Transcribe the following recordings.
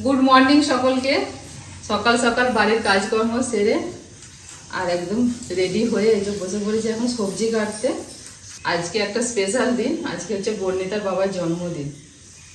Good morning সকলকে। সকাল সকাল বাড়ির কাজকর্ম সেরে আর একদম রেডি হয়ে এই যে বসে পড়েছি এখন সবজি কাটতে। আজকে একটা স্পেশাল দিন, আজকে হচ্ছে বর্ণিতার বাবার জন্মদিন।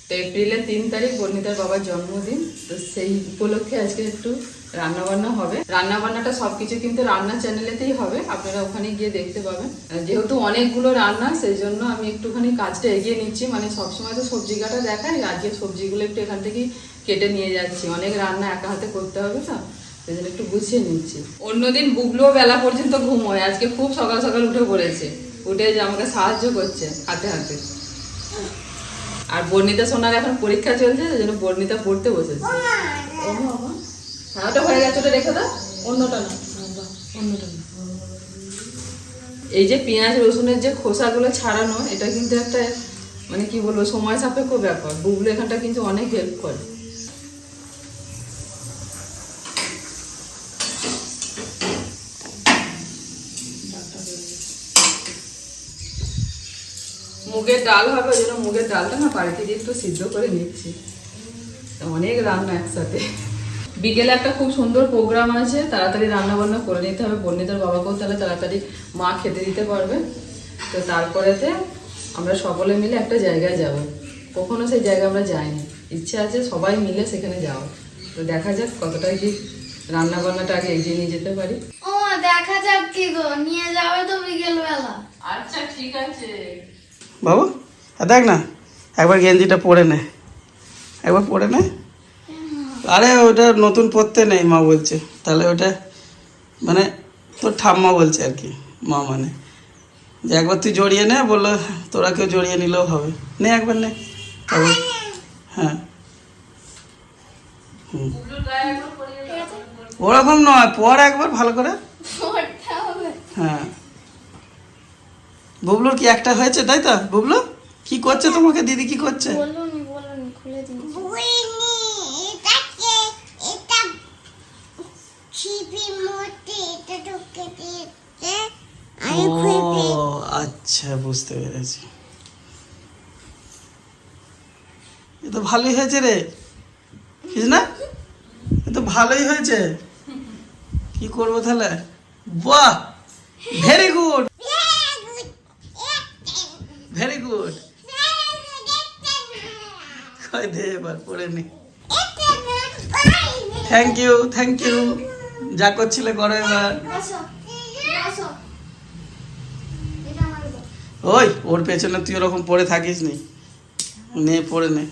তো এপ্রিলের তিন তারিখ বর্ণিতার বাবার জন্মদিন। তো সেই উপলক্ষে আজকে একটু রান্না বান্না হবে। রান্না বান্নাটা সবকিছু কিন্তু রান্না চ্যানেলেতেই হবে। আপনারা ওখানে গিয়ে দেখতে পাবেন। যেহেতু অনেকগুলো রান্না সেই জন্য আমি একটুখানি কাজটা এগিয়ে নিচ্ছি। মানে সবসময় তো সবজি কাটা দেখাই আজকে সবজিগুলো একটু এখান থেকেই কেটে নিয়ে যাচ্ছি। অনেক রান্না একা হাতে করতে হবে তো, সেই জন্য একটু গুছিয়ে নিচ্ছি। অন্যদিন বুগলুও বেলা পর্যন্ত ঘুমোয় আজকে খুব সকাল সকাল উঠে পড়েছে। উঠে যে আমাকে সাহায্য করছে হাতে হাতে। আর বর্ণিতা সোনার এখন পরীক্ষা চলছে, সেই জন্য বর্ণিতা পড়তে বসেছে। ও বাবা। হ্যাঁ গেছে ওটা রেখে দাও। অন্যটা এই যে পেঁয়াজ, রসুনের যে খোসাগুলো ছাড়ানো, এটা কিন্তু একটা মানে কি বলব, সময় সাপেক্ষ ব্যাপার। বুবলু এখানটা কিন্তু অনেক হেল্প করে। মুগের ডাল হবে ওই জন্য মুগের ডালটা না বাড়িতে দিয়ে একটু সিদ্ধ করে নিচ্ছি। অনেক রান্না একসাথে। বিকেলে একটা খুব সুন্দর প্রোগ্রাম আছে তাড়াতাড়ি রান্না বান্না করে নিতে হবে। বন্যিতার বাবাকেও তাহলে তাড়াতাড়ি মা খেতে দিতে পারবে। তো তারপরেতে আমরা সকলে মিলে একটা জায়গায় যাব। কখনো সেই জায়গায় আমরা যাইনি। ইচ্ছা আছে সবাই মিলে সেখানে যাওয়া তো দেখা যাক কতটা কি রান্না বান্নাটা আগে এগিয়ে নিয়ে যেতে পারি। ও দেখা যাক কি গো নিয়ে যাবে তো বিকেল বেলা আচ্ছা ঠিক আছে। বাবু দেখ না একবার গেঞ্জিটা পরে নে। একবার পরে নে। আরে ওটা নতুন পড়তে নেই মা বলছে। তাহলে ওটা মানে তোর ঠাম্মা বলছে আর কি মা মানে। যে একবার তুই জড়িয়ে নে বলল তোরা কেউ জড়িয়ে নিলেও হবে। নে একবার নে। তবে হ্যাঁ। হুম। ওরকম নয় পর একবার ভালো করে। হ্যাঁ। বুবলুর কি একটা হয়েছে তাই তো? বুবলু কি করছে তোমাকে? দিদি কি করছে? বলুনি বলুনি খুলে দিন বুইনি এটাকে এটা ছিপির মধ্যে এটা ঢুকে দিয়েছে আমি খুঁজে ও আচ্ছা বুঝতে পেরেছি। এ তো ভালোই হয়েছে রে। কিছু না? এ তো ভালোই হয়েছে। কি করব তাহলে? বাহ! ভেরি গুড ভেরি গুড দে এবার পড়ে নি। থ্যাংক ইউ থ্যাংক ইউ যা করছিলে করো এবার। ওই ওর পেছনে তুই ওরকম পড়ে থাকিস নি। নে পড়ে নে।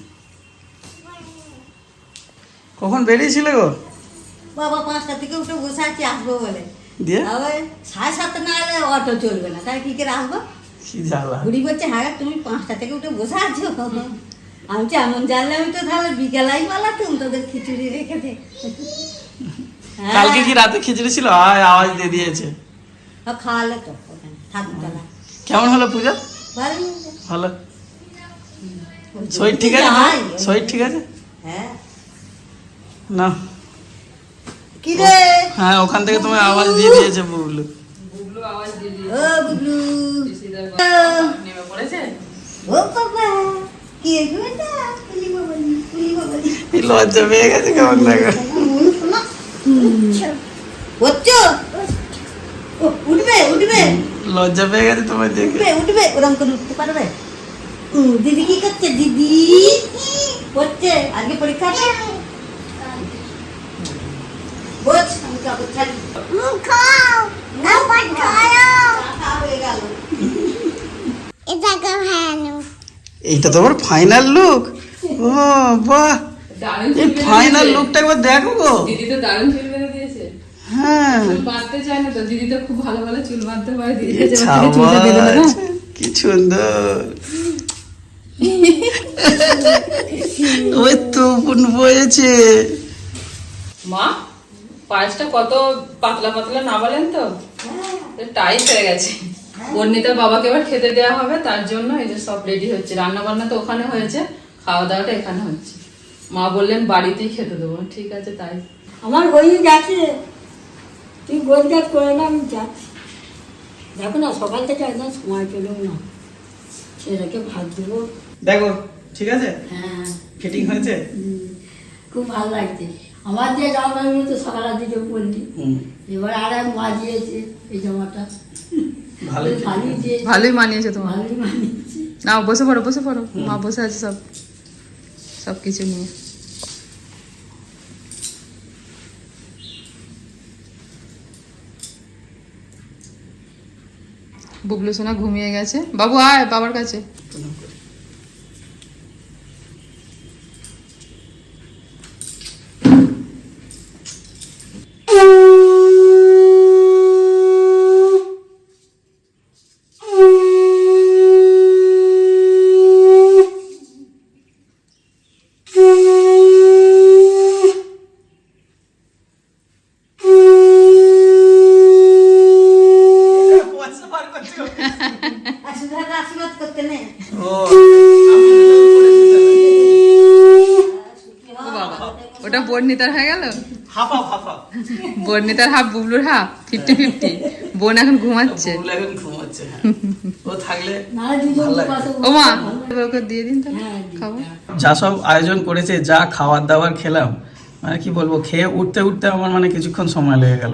কখন বেরিয়েছিলে গো? বাবা পাঁচটা থেকে উঠে বসে আছি আসব বলে। দিয়ে? সাড়ে সাতটা না হলে অটো চলবে না। তাই কি করে আসব? কি জ্বালা। ঘুরি বলছে হ্যাঁ তুমি পাঁচটা থেকে উঠে বসে আছো? আমি এমন জানলে আমি তো তাহলে বিকেলাই পালাতুম তোদের খিচুড়ি রেখে দে। কালকে কি রাতে খিচুড়ি ছিল? আয় আওয়াজ দিয়ে দিয়েছে। হ্যাঁ, খাওয়ালে তো কেমন হলো পূজা? ভালো। শরীর ঠিক আছে। শরীর ঠিক আছে? হ্যাঁ। না। হ্যাঁ ওখান থেকে তোমার আওয়াজ দিয়ে দিয়েছে বুবলু। লজ্জা পেয়ে গেছে কেমন লাগে হচ্ছে ও, উঠবে উঠবে। লজ্জা পেয়ে গেছে তোমার দেখে। উঠবে উঠবে ওরকম করে উঠতে পারবে। হুম, দিদি কি করছে? দিদি পড়ছে আজকে পরীক্ষা আছে? বোঝ আমি কাপড় ছাড়ি। খাও আবার খাও হয়ে গেল। এটাকে তোমার ফাইনাল লুক ও বাহ। এই ফাইনাল লুকটা একবার দেখো গো। দিদি তো দারুণ চুল বেঁধে দিয়েছে। হ্যাঁ। চুল বাঁধতে চায় না তো দিদি তো খুব ভালো ভালো চুল বাঁধতে পারে দিদি এ যে এবার থেকে চুলটা বেঁধে না। কি সুন্দর। ওই তো বোন বয়েছে। মা পায়েসটা কত পাতলা পাতলা না বলেন তো? টাইট হয়ে গেছে। বর্ণিতার বাবাকে এবার খেতে দেওয়া হবে তার জন্য এই যে সব রেডি হচ্ছে। রান্না বান্না তো ওখানে হয়েছে খাওয়া দাওয়াটা এখানে হচ্ছে। মা বললেন বাড়িতেই খেতে দেবো। ঠিক আছে তাই। আমার হয়ে যাচ্ছে তুই গোল করে না আমি যাচ্ছি। দেখো না সকাল থেকে একদম সময় পেলেও না। ছেলেকে ভাত দেবো। দেখো ঠিক আছে? হ্যাঁ। ফিটিং হয়েছে? খুব ভালো লাগছে। আমার যে জামাগুলো তো সকালের দিকে পড়লি এবার আর এক মা দিয়েছে এই জামাটা। ভালো ভালোই ভালোই মানিয়েছে তোমার। ভালোই মানিয়েছে। না বসে পড়ো বসে পড়ো। মা বসে আছে সব। সব কিছু নিয়ে। বুবলু সোনা ঘুমিয়ে গেছে। বাবু আয় বাবার কাছে আশীর্বাদ আশীর্বাদ করতে নেই ও ও বাবা ওটা বর্ণিতার হয়ে গেল? হাফা হাফা বর্ণিতার হাফ বুবলুর হাফ ফিফটি ফিফটি বোন এখন ঘুমাচ্ছে। বুবলু এখন ঘুমাচ্ছে হ্যাঁ। ও মা ওকে দিয়ে দিন হ্যাঁ। খাব। যা সব আয়োজন করেছে যা খাবার দাবার খেলাম মানে কি বলব খেয়ে উঠতে উঠতে আমার মানে কিছুক্ষণ সময় লেগে গেল।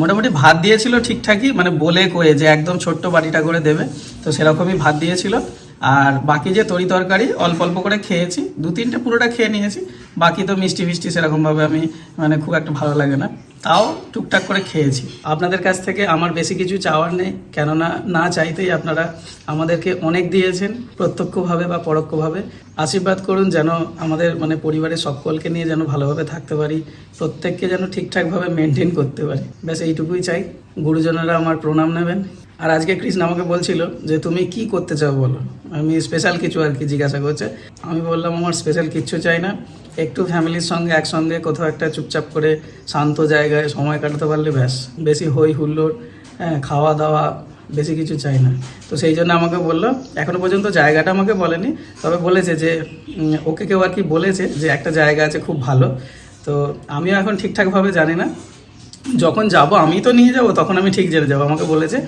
মোটামুটি ভাত দিয়েছিল ঠিকঠাকই মানে বলে কয়ে যে একদম ছোট্ট বাড়িটা করে দেবে তো সেরকমই ভাত দিয়েছিল। আর বাকি যে তরি তরকারি, অল্প অল্প করে খেয়েছি, দু তিনটে পুরোটা খেয়ে নিয়েছি, বাকি তো মিষ্টি মিষ্টি সেরকমভাবে আমি মানে খুব একটা ভালো লাগে না, তাও টুকটাক করে খেয়েছি। আপনাদের কাছ থেকে আমার বেশি কিছু চাওয়ার নেই, কেননা না চাইতেই আপনারা আমাদেরকে অনেক দিয়েছেন, প্রত্যক্ষভাবে বা পরোক্ষভাবে। আশীর্বাদ করুন যেন আমাদের মানে পরিবারের সকলকে নিয়ে যেন ভালোভাবে থাকতে পারি, প্রত্যেককে যেন ঠিকঠাকভাবে মেনটেন করতে পারি। ব্যাস, এইটুকুই চাই। গুরুজনেরা আমার প্রণাম নেবেন। আর আজকে কৃষ্ণ আমাকে বলছিল যে, তুমি কি করতে চাও বলো? আমি স্পেশাল কিছু আর কি জিজ্ঞাসা করছে। আমি বললাম, আমার স্পেশাল কিচ্ছু চাই না। একটু ফ্যামিলির সঙ্গে, একসঙ্গে কোথাও একটা চুপচাপ করে শান্ত জায়গায় সময় কাটাতে পারলে ব্যাস। বেশি হই হুল্লোড় হ্যাঁ খাওয়া দাওয়া বেশি কিছু চাই না। তো সেই জন্য আমাকে বলল, এখনও পর্যন্ত জায়গাটা আমাকে বলেনি। তবে বলেছে যে ওকে কেউ আর কি বলেছে যে, একটা জায়গা আছে খুব ভালো। তো আমিও এখন ঠিকঠাকভাবে জানি না। যখন যাব আমি তো নিয়ে যাব তখন আমি ঠিক জেনে যাব। আমাকে বলেছে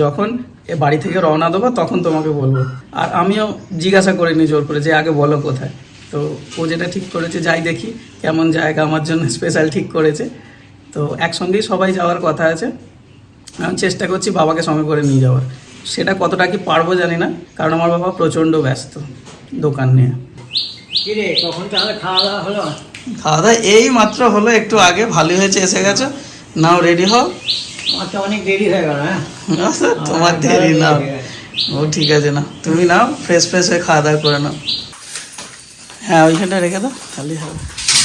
যখন এ বাড়ি থেকে রওনা দেবো তখন তোমাকে বলব। আর আমিও জিজ্ঞাসা করিনি জোর করে যে আগে বলো কোথায়? তো ও যেটা ঠিক করেছে যাই দেখি কেমন জায়গা আমার জন্য স্পেশাল ঠিক করেছে। তো একসঙ্গেই সবাই যাওয়ার কথা আছে। আমি চেষ্টা করছি বাবাকে সঙ্গে করে নিয়ে যাওয়ার। সেটা কতটা কি পারব জানি না কারণ আমার বাবা প্রচণ্ড ব্যস্ত দোকান নিয়ে। কিরে তাহলে খাওয়া দাওয়া হলো? খাওয়া দাওয়া এই মাত্র হলো একটু আগে ভালোই হয়েছে এসে গেছো? নাও রেডি হও। আমার তো অনেক দেরি হয়ে গেল হ্যাঁ? আচ্ছা, তোমার দেরি নাও। ও ঠিক আছে না তুমি নাও ফ্রেশ ফ্রেশ হয়ে খাওয়া দাওয়া করে নাও। হ্যাঁ ওইখানটা রেখে দাও খালি হবে।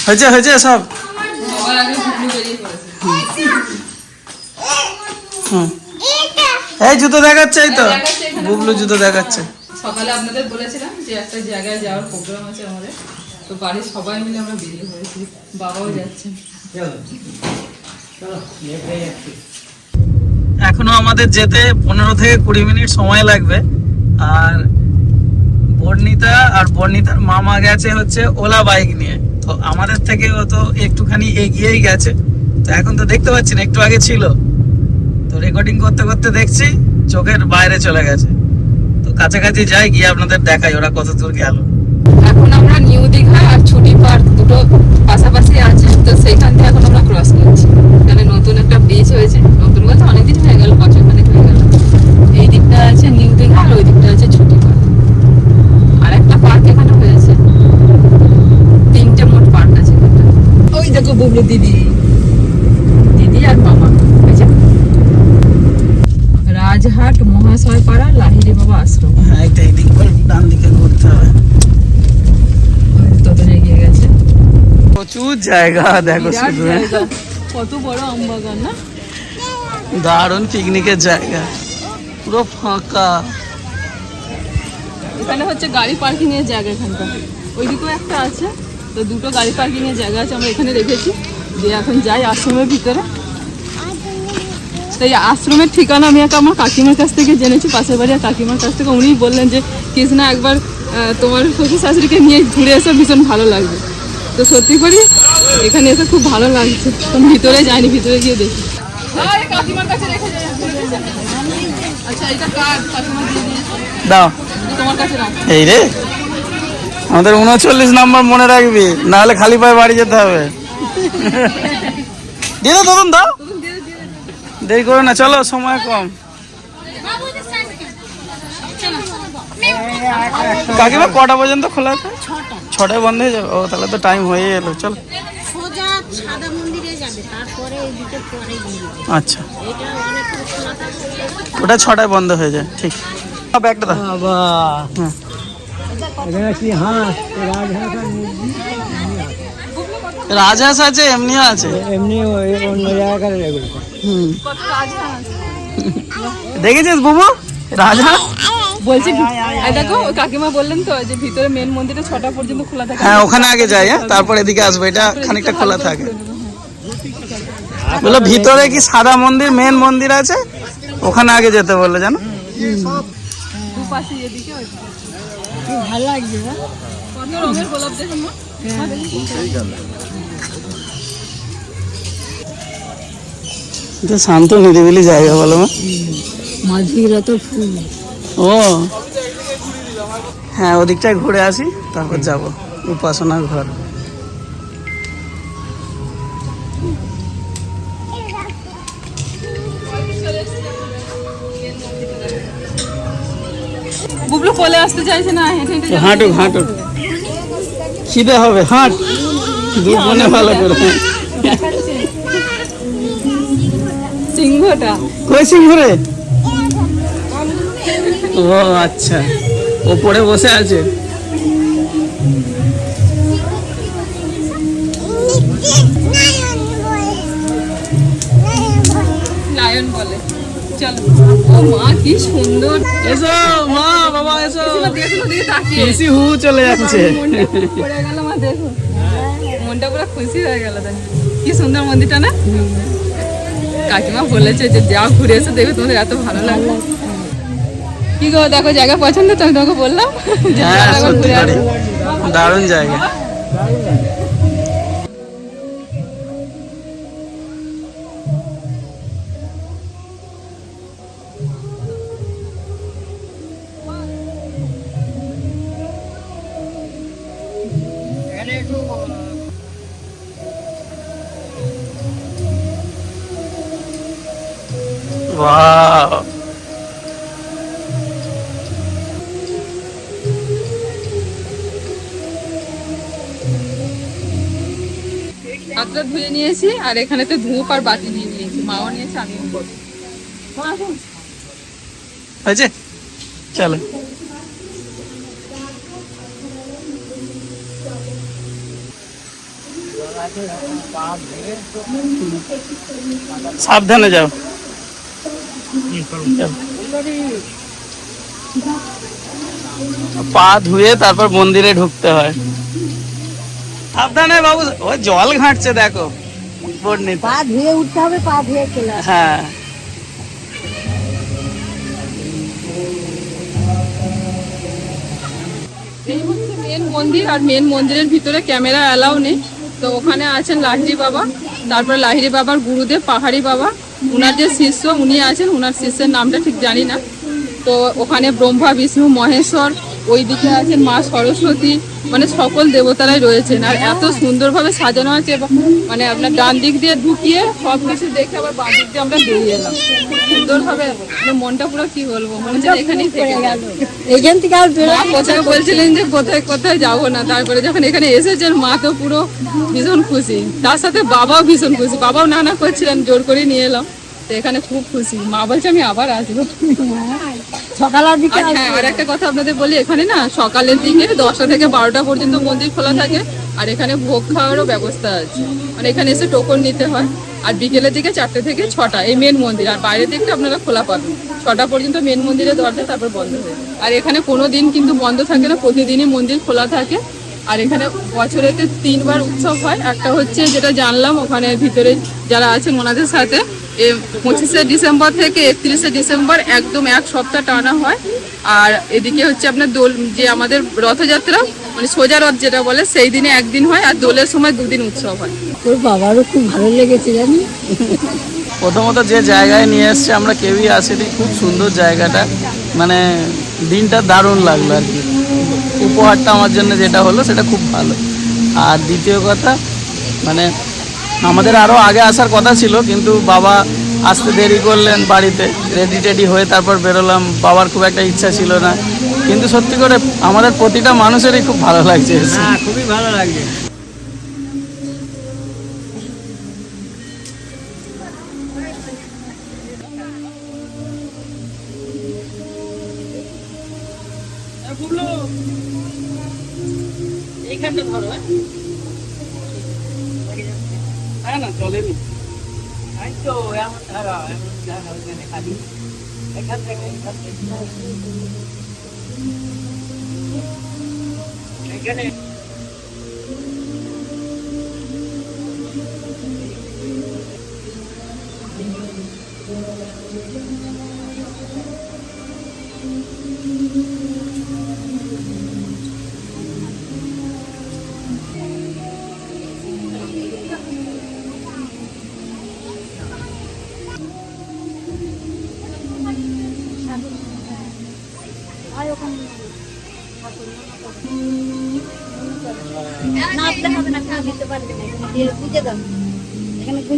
হয়েছে হয়েছে সব? সবার আগে বুবলু বেরিয়ে পড়েছে হুম। এই জুতো দেখাচ্ছে এই তো। বুবলু জুতো দেখাচ্ছে। সকালে আপনাদের বলেছিলাম যে একটা জায়গায় যাওয়ার প্রোগ্রাম আছে আমাদের। তো বাড়ির সবাই মিলে আমরা বেরিয়ে পড়েছি বাবাও যাচ্ছি। এখনও আমাদের যেতে পনেরো থেকে কুড়ি মিনিট সময় লাগবে। আর বর্ণিতা আর বর্ণিতার মামা গেছে হচ্ছে ওলা বাইক নিয়ে। তো আমাদের থেকে ও তো একটুখানি এগিয়েই গেছে। তো এখন তো দেখতে পাচ্ছি না, একটু আগে ছিল। তো রেকর্ডিং করতে করতে দেখছি চোখের বাইরে চলে গেছে। তো কাছাকাছি যাই, গিয়ে আপনাদের দেখাই ওরা কত দূর গেল। এখন আমরা নিউ দীঘা আর ছুটি পার্ক দুটো পাশাপাশি আছে, তো সেইখান থেকে এখন আমরা ক্রস করছি। এখানে নতুন একটা ব্রিজ হয়েছে। নতুন বলতে অনেকদিন হয়ে গেল বছর খানেক হয়ে গেল। এই দিকটা আছে নিউ দীঘা আর ওই দিকটা আছে ছুটি পার্ক আর একটা পার্ক এখানে হয়েছে। তিনটে মোট পার্ক আছে ওই দেখো বুবলু দিদি। দিদি আর মামা। রাজহাট মহাশয় পাড়া লাহিড়ি বাবা আশ্রম। হ্যাঁ একটা এই দিক করে ডান দিকে ঘুরতে হবে। তোদের এগিয়ে গেছে। প্রচুর জায়গা দেখো শুধু। কত বড় আম বাগান না? দারুণ পিকনিকের জায়গা। পুরো ফাঁকা। এখানে হচ্ছে গাড়ি পার্কিং এর জায়গা এখানটা। ওইদিকেও একটা আছে। তো দুটো গাড়ি পার্কিং এর জায়গা আছে আমরা এখানে রেখেছি দিয়ে এখন যাই আশ্রমের ভিতরে। তাই আশ্রমের ঠিকানা আমি একটা আমার কাকিমার কাছ থেকে জেনেছি পাশের বাড়ির কাকিমার কাছ থেকে। উনিই বললেন যে কৃষ্ণা একবার তোমার শ্বশুর শাশুড়িকে নিয়ে ঘুরে এসে ভীষণ ভালো লাগবে। তো সত্যি করি এখানে এসে খুব ভালো লাগছে। তো ভিতরে যাইনি ভিতরে গিয়ে দেখি। আচ্ছা দাও। তোমার কাছে রাখ। এই রে। আমাদের উনচল্লিশ নম্বর মনে রাখবি নাহলে খালি পায়ে বাড়ি যেতে হবে। দিয়ে দাও তখন দাও। দেরি করো না চলো সময় কম। কাকিমা কটা পর্যন্ত খোলা আছে? ছটায় বন্ধ হয়ে যাবে। ও তাহলে তো টাইম হয়ে এলো চলো। সাদা মন্দিরে যাবে তারপরে এদিকে পরে গিয়ে আচ্ছা। ওটা ছটায় বন্ধ হয়ে যায় ঠিক। ব্যাগটা দাও। বাবা। হ্যাঁ। এখানে কি হাঁস রাজহাঁস আর মুরগি রাজহাঁস আছে এমনিও আছে? এমনি ওই অন্য জায়গাকার এগুলো হুম। দেখেছিস বুবু? রাজহাঁস? বলছি দেখো কাকিমা বললেন তো যে ভিতরে মেন মন্দিরে ছটা পর্যন্ত খোলা থাকে। হ্যাঁ ওখানে আগে যাই হ্যাঁ তারপর এদিকে আসব এটা খানিকটা খোলা থাকে। বলল ভিতরে কি সাদা মন্দির মেন মন্দির আছে? ওখানে আগে যেতে বলল জানো? রঙের গোলাপ দেখুন শান্ত নিরিবিলি জায়গা বলো মা। মাঝিগুলো তো ফুল। ও। হ্যাঁ ওদিকটায় ঘুরে আসি তারপর যাব। উপাসনার ঘর। বুবলু কোলে আসতে চাইছে না হেঁটে হেঁটে। হাঁটুক হাঁটুক। খিদে হবে হাঁট। দুধ মনে ভালো করে। সিংহটা। কই সিংহরে ও আচ্ছা। ওপরে বসে আছে? লায়ন বলে। চলো। ও মা কি সুন্দর। এসো মা বাবা এসো। এসি হু চলে যাচ্ছে। পড়ে গেল মা দেখো। মনটা পুরো খুশি হয়ে গেল তাই কি সুন্দর মন্দিরটা না? কাকিমা বলেছে যে যাও ঘুরে এসে দেখবে তোমাদের এত ভালো লাগবে। কি গো দেখো জায়গা পছন্দ তো আমি তোমাকে বললাম। হ্যাঁ। দারুণ জায়গা। আর এখানে তো ধূপ আর বাতি নিয়ে নিয়েছি। মাও নিয়েছে, আমিও করব হয়েছে চলো। সাবধানে যাও। পা ধুয়ে তারপর মন্দিরে ঢুকতে হয়। সাবধানে বাবু, ও জল ঘাঁটছে, দেখো। পা ধুয়ে উঠতে হবে পা ধুয়ে চলে হ্যাঁ। মেন মন্দির আর মেন মন্দিরের ভিতরে ক্যামেরা অ্যালাউ নেই। তো ওখানে আছেন বাবা তারপরে লাহিড়ি বাবার গুরুদেব পাহাড়ি বাবা। উনার যে শিষ্য উনি আছেন উনার শিষ্যের নামটা ঠিক জানি না। তো ওখানে ব্রহ্মা বিষ্ণু মহেশ্বর ওইদিকে আছেন মা সরস্বতী মানে সকল দেবতারাই রয়েছেন। আর এত সুন্দরভাবে সাজানো আছে মানে আপনার ডান দিক দিয়ে ঢুকিয়ে সব কিছু দেখে আবার বাঁ দিক দিয়ে আমরা বেরিয়ে এলাম। সুন্দরভাবে মানে মনটা পুরো কি বলব? মনে হচ্ছে এখানেই থেকে গেল। এখান থেকে আর কোথায় বলছিলেন যে কোথায় কোথায় যাব না? তারপরে যখন এখানে এসেছেন মা তো পুরো ভীষণ খুশি। তার সাথে বাবাও ভীষণ খুশি। বাবাও নানা করছিলেন জোর করে নিয়ে এলাম। তো এখানে খুব খুশি। মা বলছে আমি আবার আসব। সকালের দিকে হ্যাঁ আর একটা কথা আপনাদের বলি, এখানে না সকালের দিকে দশটা থেকে বারোটা পর্যন্ত মন্দির খোলা থাকে, আর এখানে ভোগ খাওয়ারও ব্যবস্থা আছে। মানে এখানে এসে টোকন নিতে হয়, আর বিকেলের দিকে চারটে থেকে ছটা, এই মেন মন্দির, আর বাইরের দিকটা আপনারা খোলা পাবেন। ছটা পর্যন্ত মেন মন্দিরের দরজা, তারপর বন্ধ হয়ে আর এখানে কোনো দিন কিন্তু বন্ধ থাকে না, প্রতিদিনই মন্দির খোলা থাকে। আর এখানে বছরেতে তিনবার উৎসব হয়, একটা হচ্ছে যেটা জানলাম, ওখানে ভিতরে যারা আছেন ওনাদের সাথে পঁচিশে ডিসেম্বর থেকে একত্রিশে ডিসেম্বর একদম এক সপ্তাহ টানা হয়। আর এদিকে হচ্ছে আপনার দোল যে আমাদের রথযাত্রা মানে সোজা রথ যেটা বলে সেই দিনে একদিন হয় আর দোলের সময় দুদিন উৎসব হয়। তোর বাবারও খুব ভালো লেগেছে জানি প্রথমত যে জায়গায় নিয়ে এসছে আমরা কেউই আসিনি খুব সুন্দর জায়গাটা। মানে দিনটা দারুণ লাগল আর কি। উপহারটা আমার জন্য যেটা হলো সেটা খুব ভালো। আর দ্বিতীয় কথা মানে আমাদের আরও আগে আসার কথা ছিল, কিন্তু বাবা আসতে দেরি করলেন বাড়িতে রেডি টেডি হয়ে তারপর বেরোলাম, বাবার খুব একটা ইচ্ছা ছিল না। কিন্তু সত্যি করে আমাদের প্রতিটা মানুষেরই খুব ভালো লাগছে। হ্যাঁ খুবই ভালো লাগছে।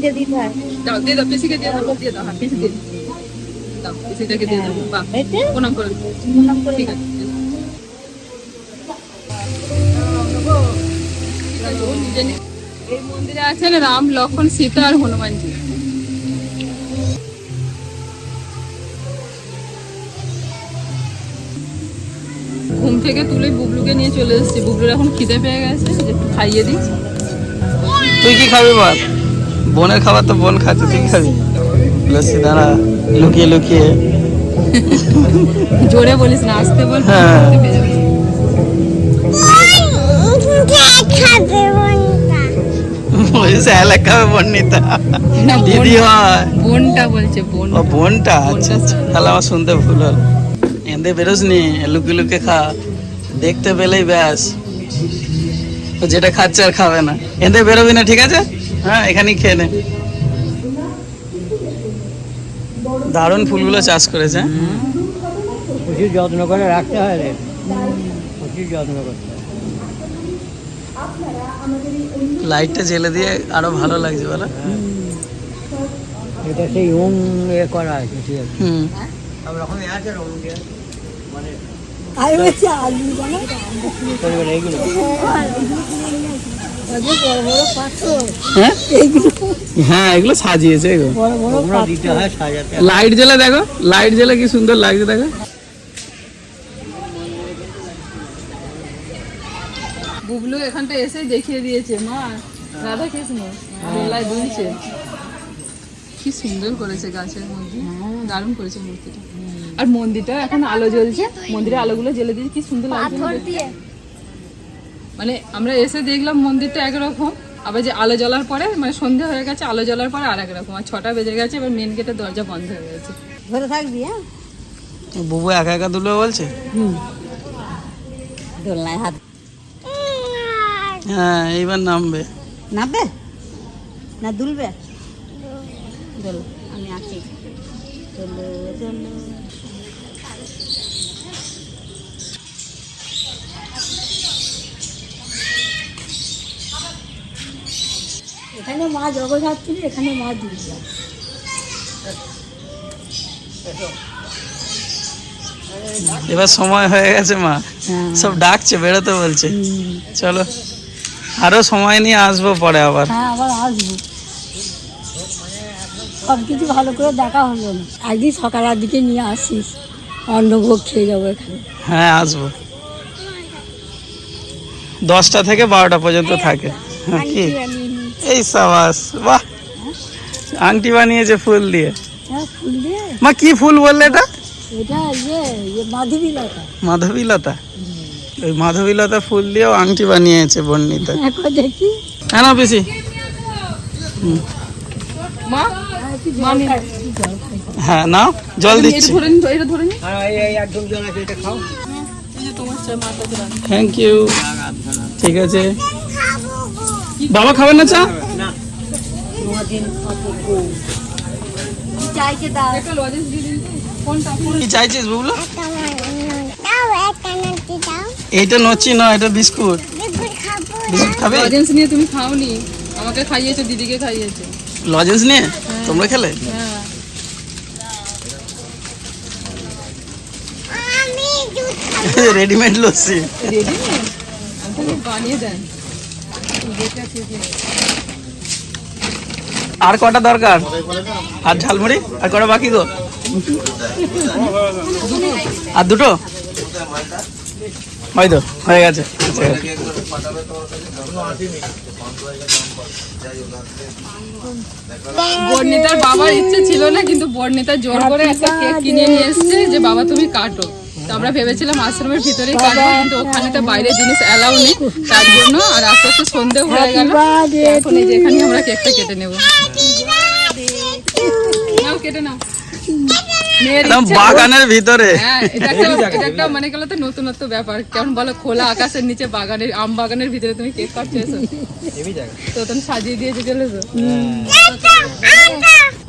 গুঁজে দিতে হয়। দাও দিয়ে দাও পিসিকে দিয়ে দাও দিয়ে দাও হ্যাঁ পিসি দিয়ে দাও। পিসিটাকে দিয়ে দাও বাহ এতে প্রণাম করে দাও। প্রণাম করে ঠিক আছে এই মন্দিরে আছেন রাম লক্ষণ সীতা আর হনুমানজি। ঘুম থেকে তুলে বুবলুকে নিয়ে চলে এসেছি। বুবলুর এখন খিদে পেয়ে গেছে যে একটু খাইয়ে দিই। তুই কি খাবি বল? বোনের খাবার তো বোন খাচ্ছে তুই কি খাবি? লস্যি দাঁড়া লুকিয়ে লুকিয়ে। জোরে বলিস না আসতে বল। হ্যাঁ। বলছে এলাকা বন্নিতা দিদি হয়। বোনটা বলছে বোন। ও বোনটা? আচ্ছা আচ্ছা। তাহলে আমার শুনতে ভুল হল। এতে বেরোস নি লুকিয়ে লুকিয়ে খা। দেখতে পেলেই ব্যাস। যেটা খাচ্ছে আর খাবে না। এতে বেরোবি না ঠিক আছে? হ্যাঁ এখানেই খেয়ে নে। দারুণ ফুলগুলো চাষ করেছে। হ্যাঁ? প্রচুর যত্ন করে রাখতে হয় রে। প্রচুর যত্ন করতে লাইটটা জেলে দিয়ে আরও ভালো লাগছে বলো। এটা সেই ওম এ করা আছে ঠিক আছে। হুম। সব আছে দিয়ে। মানে হচ্ছে আলু বানা এইগুলো হ্যাঁ? হ্যাঁ এগুলো সাজিয়েছে। লাইট জ্বলে দেখো। লাইট জ্বলে কি সুন্দর লাগছে দেখো। বুবলু এখানটা এসে দেখিয়ে দিয়েছে মা। রাধা কৃষ্ণ দোলায় দুলছে কি সুন্দর করেছে গাছের মধ্যে। দারুণ করেছে মূর্তিটা। আর মন্দিরটা এখন আলো জ্বলছে। মন্দিরের আলোগুলো জ্বেলে দিয়েছে কি সুন্দর লাগছে না পাথর দেখতে? দিয়ে মানে আমরা এসে দেখলাম মন্দিরটা একরকম আবার যে আলো জ্বলার পরে মানে সন্ধে হয়ে গেছে আলো জ্বলার পরে আর একরকম আর ছটা বেজে গেছে এবার মেন গেটের দরজা বন্ধ হয়ে গেছে। ধরে থাকবি হ্যাঁ? বুবু একা একা দুলো বলছে? দোলনায় হাত হ্যাঁ এইবার নামবে। নামবে? না দুলবে? দোল আমি আছি। দোলো দোলো এখানে মা জগদ্ধাত্রী এখানে মা দুর্গা। এবার সময় হয়ে গেছে মা। সব ডাকছে বেরোতে বলছে। চলো। আরও সময় নিয়ে আসব পরে আবার। হ্যাঁ আবার আসব। সব কিছু ভালো করে দেখা হলো না। একদিন সকালের দিকে নিয়ে আসিস। অন্নভোগ খেয়ে যাব এখানে। হ্যাঁ আসব। দশটা থেকে বারোটা পর্যন্ত থাকে। হ্যাঁ কি? এই সাবাস বাহ। আংটি বানিয়েছে ফুল দিয়ে। হ্যাঁ ফুল দিয়ে। মা কি ফুল বললে এটা? এটা ইয়ে ইয়ে মাধবীলতা। ওই মাধবীলতা ফুল দিয়েও আংটি বানিয়েছে বর্ণিতা। দেখি। কেন পিসি? হ্যাঁ। হ্যাঁ নাও জল দিচ্ছি। থ্যাংক ইউ ঠিক আছে। বাবা খাবেন না চা? কি চাইছিস বুবলু? না এটা বিস্কুট। বিস্কুট খাবে? লজেন্স নিয়ে তুমি খাওনি। আমাকে খাইয়েছো দিদিকে খাইয়েছো। লজেন্স নিয়ে? তোমরা খেলে? হ্যাঁ। আমি দুধ রেডিমেড লস্যি রেডি বানিয়ে দেন। আর কটা দরকার? আর ঝালমুড়ি? আর কটা বাকি গো? আর দুটো? হয়তো হয়ে গেছে। আচ্ছা। বর্ণিতার বাবার ইচ্ছে ছিল না কিন্তু বর্ণিতা জোর করে একটা কেক কিনে নিয়ে এসেছে যে বাবা তুমি কাটো। তো আমরা ভেবেছিলাম আশ্রমের ভিতরেই কাটবো কিন্তু ওখানে তো বাইরের জিনিস অ্যালাউ নেই তার জন্য আর আস্তে আস্তে সন্ধে হয়ে গেল। এখন এই যে এখানে আমরা কেকটা কেটে নেব। নাও কেটে নাও বাগানের ভিতরে। হ্যাঁ এটা একটা মানে গেলো তো নতুনত্ব ব্যাপার। কেমন বলো খোলা আকাশের নিচে বাগানের আম বাগানের ভিতরে তুমি কেক কাটছো তো তুমি সাজিয়ে দিয়েছে চলেছো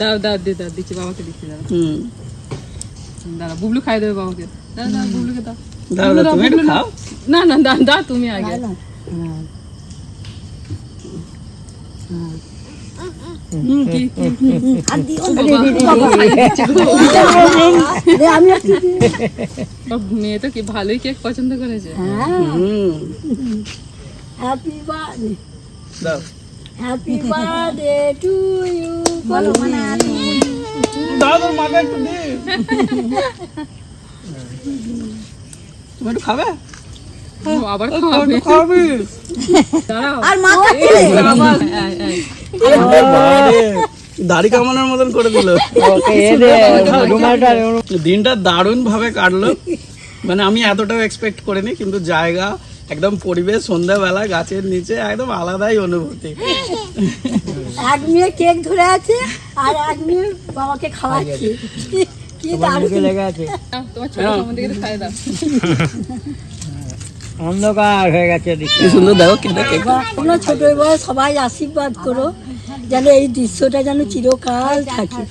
দাও দাও দি দাও দিচ্ছি বাবাকে দিচ্ছি দাও হুম দাঁড়া বুবলু খাই দেবে বাবাকে দাও দাও বুবলুকে দাও দাও দাও তুমি একটু খাও না না দাও দাও তুমি আগে বাবা খাই দিচ্ছে গো। মেয়ে তো কি ভালোই কেক পছন্দ করেছে হুম হ্যাপি বার্থডে দাও হ্যাপি বার্থডে টু ইউ বলো মানে দাও মাকে একটু দে। তুমি একটু খাবে? আবার আর। দাড়ি কামানোর মতন করে দিল। দিনটা দারুণ ভাবে কাটলো। মানে আমি এতটাও এক্সপেক্ট করিনি কিন্তু জায়গা একদম পরিবেশ সন্ধ্যাবেলা গাছের নিচে একদম আলাদাই অনুভূতি। এক মেয়ে কেক ধরে আছে আর এক মেয়ে বাবাকে খাওয়াচ্ছে। কি দারুণ। লেগে আছে? তোমার ছোট সম্বন্ধে কিছু খাই দাও। অন্ধকার হয়ে গেছে কি সুন্দর দেখো কেটে কেক। তোমরা ছোট বড় সবাই আশীর্বাদ করো যেন এই দৃশ্যটা যেন চিরকাল থাকে।